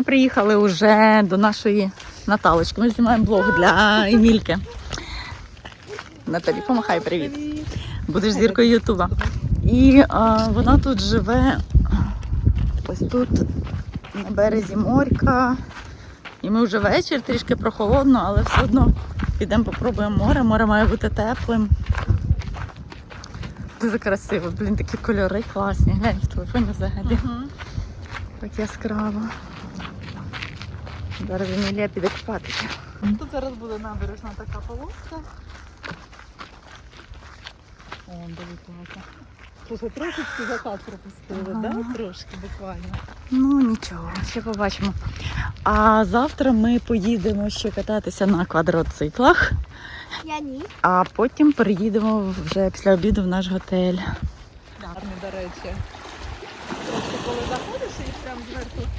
Ми приїхали вже до нашої Наталочки. Ми знімаємо блог для Емільки. Наталі, помахай привіт. Будеш зіркою Ютуба. І а, вона тут живе ось тут, на березі морька. І ми вже вечір, трішки прохолодно, але все одно підемо попробуємо море. Море має бути теплим. Дуже красиво, блін, такі кольори класні. Глянь в телефоні взагалі. Так яскраво. Зараз Емілія піде купатися. Тут зараз буде набережна така полоска. О, дивіться. Слухай, трошечки закат пропустили, Ага. да? Трошки буквально. Ну нічого, ще побачимо. А завтра ми поїдемо ще кататися на квадроциклах, Я ні. а потім приїдемо вже після обіду в наш готель. Гарний, до речі. Просто коли заходиш і прям зверху,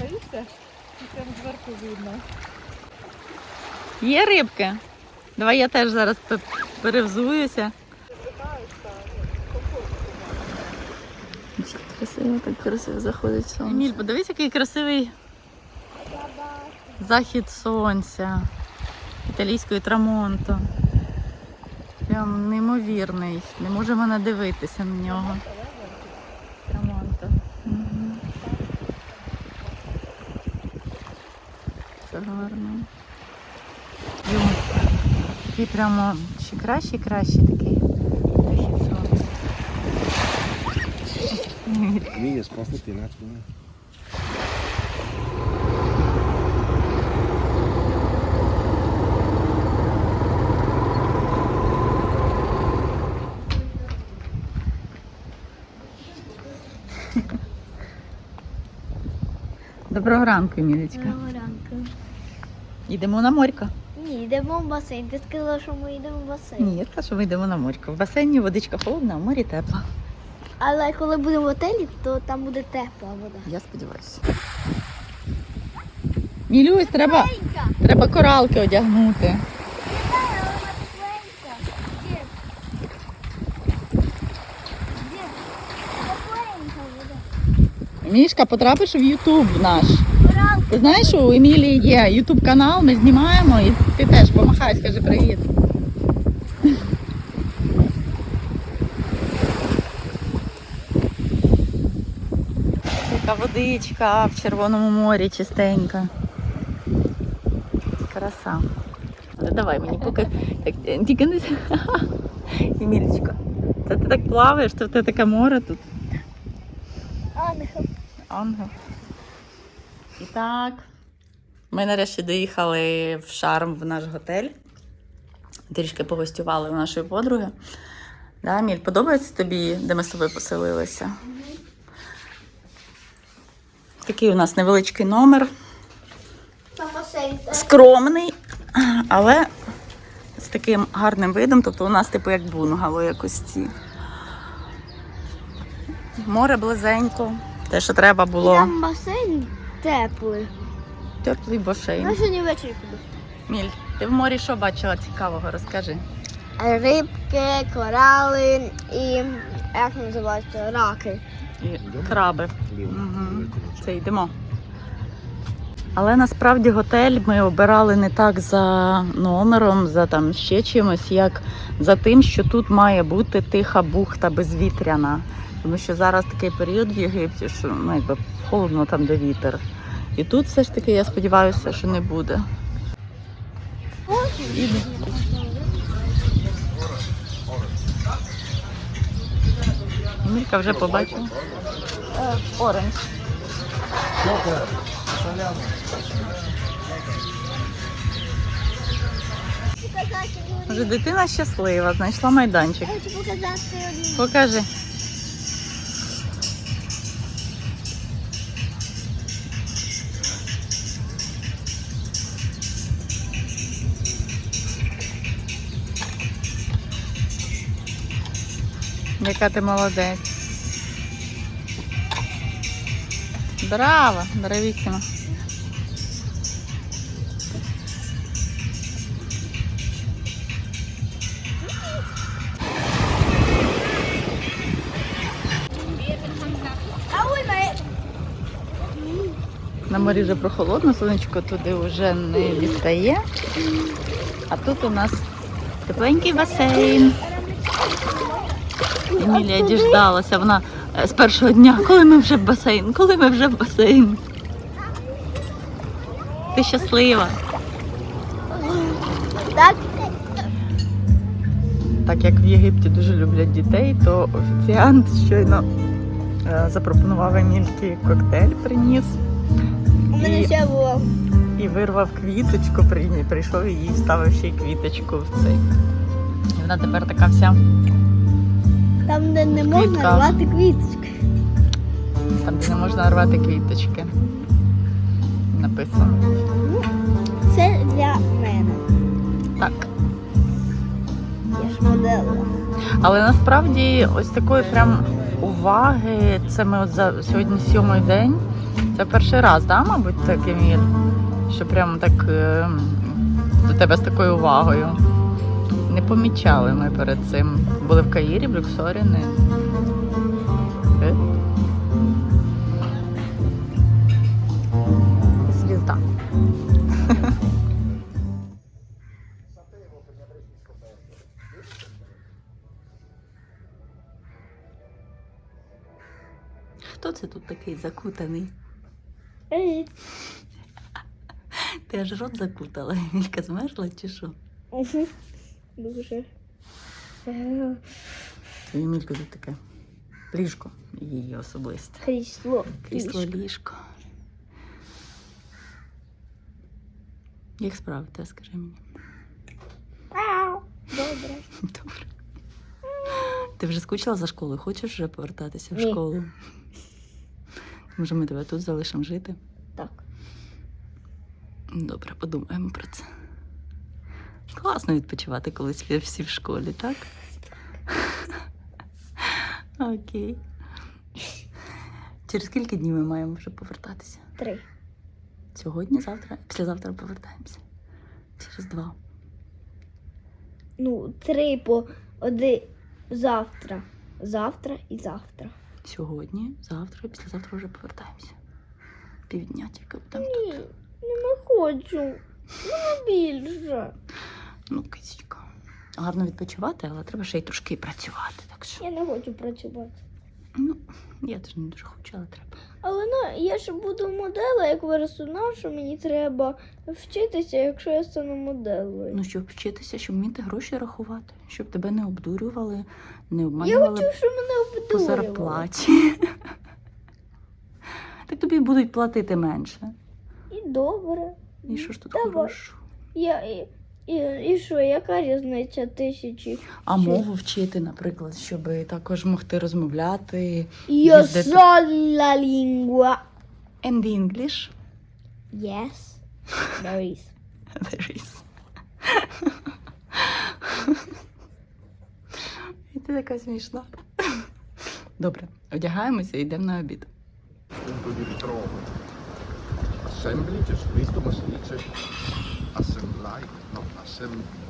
боїшся, і прям зверху видно. Є рибки. Давай я теж зараз перевзуюся. Красиво, так красиво заходить сонце. Еміль, подивись, який красивий захід сонця італійської трамонто. Прям неймовірний. Не можемо надивитися на нього. Трамонто. Мгм. Це гарно. Такий прямо ще краще, краще такий захід сонця. Je spostati način. Доброго ранку, Емілечка. Йдемо на морька. Ні, йдемо в басейн. Ти сказала, що ми йдемо в басейн. Ні, я сказала, що ми йдемо на морька. В басейні водичка холодна, а в морі тепла. Але коли будемо в готелі, то там буде тепла вода. Я сподіваюся. Мілюсь, треба, треба коралки одягнути. Мішка, потрапиш в Ютуб наш. Ти знаєш, у Емілії є Ютуб канал, ми знімаємо і ти теж помахай, скажи привіт. Така водичка в Червоному морі чистенька. Краса. Але давай мені поки так, е, тільки не Емілічка. Це ти так плаваєш, то в тебе таке море тут. Ангел. Ангел. І так. Ми нарешті доїхали в Шарм в наш готель. Трішки погостювали у нашої подруги. Да, Міль, подобається тобі, де ми з тобою поселилися? Такий у нас невеличкий номер. Скромний, але з таким гарним видом. Тобто у нас, типу, як бунгало якось ці. Море близенько. Те, що треба було. Там басейн теплий. Теплий басейн. Я сьогодні ввечері піду. Міль, ти в морі що бачила цікавого? Розкажи. Рибки, корали і як називається раки. І краби. Угу. Це йдемо. Але насправді готель ми обирали не так за номером, за там ще чимось, як за тим, що тут має бути тиха бухта безвітряна. Тому що зараз такий період в Єгипті, що ну, якби холодно там, де вітер. І тут все ж таки, я сподіваюся, що не буде. Мілька вже побачила. Е, Оранж. Вже дитина щаслива, знайшла майданчик. Я хочу показати одну. Покажи. Яка ти молодець. Браво, бравіссимо. На морі вже прохолодно, сонечко туди вже не відстає, А тут у нас тепленький басейн. Емілія діждалася. Вона з першого дня, коли ми вже в басейн, коли ми вже в басейн. Ти щаслива. Так, Так як в Єгипті дуже люблять дітей, то офіціант щойно е, запропонував Емільки коктейль, приніс у мене І- ще було. і вирвав квіточку, прийшов і їй ставив ще й квіточку в цей. І вона тепер така вся, Там, де не можна рвати квіточки. там де не можна рвати квіточки. Написано. Це для мене. Так. Я ж модела. Але насправді ось такої прям уваги, це ми от за сьогодні сьомий день. Це перший раз, да, мабуть, так, Еміль? Що прям так е, до тебе з такою увагою. Не помічали ми перед цим. Були в Каїрі, в Люксорі, не. Е? Звізда. Хто це тут такий закутаний? Ей. Ти аж рот закутала, Емілька змерзла чи що? Угу. Дуже. Е, Твоє Емілька тут таке ліжко її особисте. Крісло. Крісло ліжко. Як справи, те скажи мені. Добре. Добре. Ти вже скучила за школою? Хочеш вже повертатися в Ні. школу? Може, ми тебе тут залишимо жити? Так. Добре, подумаємо про це. Класно відпочивати, коли всі в школі, так? Окей. Через скільки днів ми маємо вже повертатися? Три. Сьогодні, завтра, післязавтра повертаємося. Через два. Ну, три по один завтра. Завтра і завтра. Сьогодні, завтра, післязавтра вже повертаємося. Півдня тільки там. Ні, не хочу. Ну, більше. Ну, кисічка. Гарно відпочивати, але треба ще й трошки працювати. Так що, Я не хочу працювати. ну, я теж не дуже хочу, але треба. Але ну, я ж буду моделою, як виросту, що мені треба вчитися, якщо я стану моделою. Ну, щоб вчитися, щоб вміти гроші рахувати, щоб тебе не обдурювали, не я хочу, щоб мене по зарплаті. Так тобі будуть платити менше. І добре. І що ж тут хорошого? Я, і, і, що, яка різниця тисячі? А мову вчити, наприклад, щоб також могти розмовляти. Io Їздити. so la lingua. And English. Yes, there is. There is. І ти така смішна. Добре, одягаємося і йдемо на обід. punto di ritrovo. Assembleia, não, Assembleia.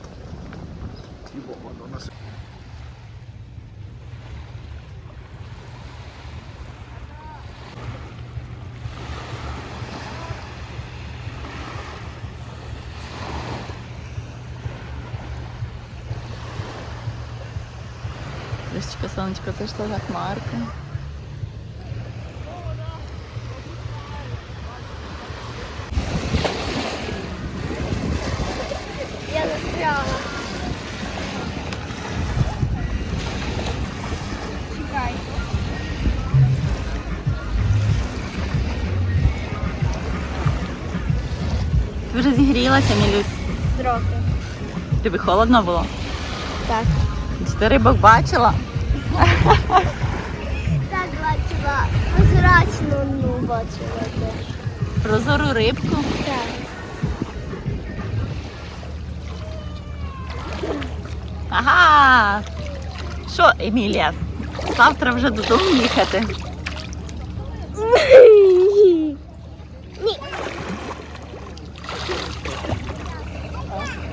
Justificação de protestar da marca. Ти вже зігрілася, Мілюсь. Трохи. Тобі холодно було? Так. Чи ти рибок бачила? Так бачила. Прозрачно ну бачила теж. Прозору рибку. Так. Ага. Що, Емілія? Завтра вже додому їхати. Ні.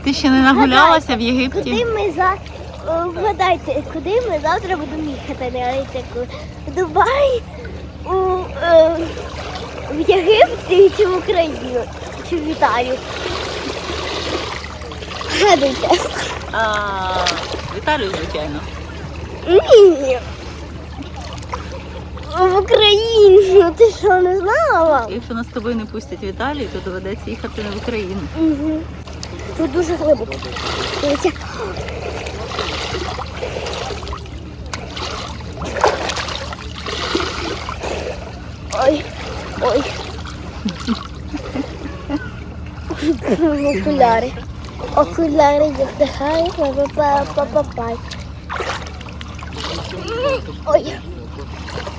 Ти ще не нагулялася в Єгипті? Куди ми за О, вгадайте, куди ми завтра будемо їхати літаку? В Дубай У, е, в Єгипті чи в Україну? Чи в Італію? Гадайте. А, в Італію, звичайно. Ні. В Україну. Ти що, не знала? Якщо нас з тобою не пустять в Італію, то доведеться їхати не в Україну. Угу. Тут дуже глибоко. Дивіться. Ой, ой. Окуляри. Окуляри я вдихаю, па-па-па-па-пай. Ой.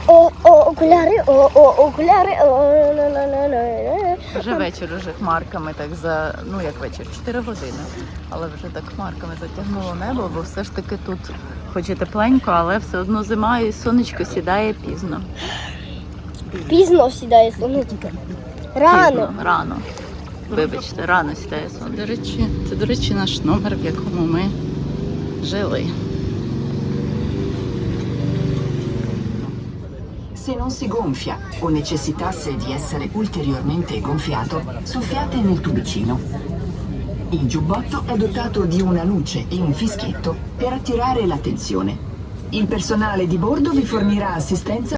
О, о, окуляри, о, о, окуляри, о, ла-ла-ла-ла-ла. Вже вечір, уже хмарками так за ну як вечір, 4 години. Але вже так хмарками затягнуло небо, бо все ж таки тут, хоч і тепленько, але все одно зима і сонечко сідає пізно. Пізно сідає сонечко. Рано. Пізно, рано. Вибачте, рано сідає сон. До речі, це, до речі, наш номер, в якому ми жили. Se non si gonfia o necessitasse di essere ulteriormente gonfiato, soffiate nel tubicino. Il giubbotto è dotato di una luce e un fischietto per attirare l'attenzione. Il personale di bordo vi fornirà assistenza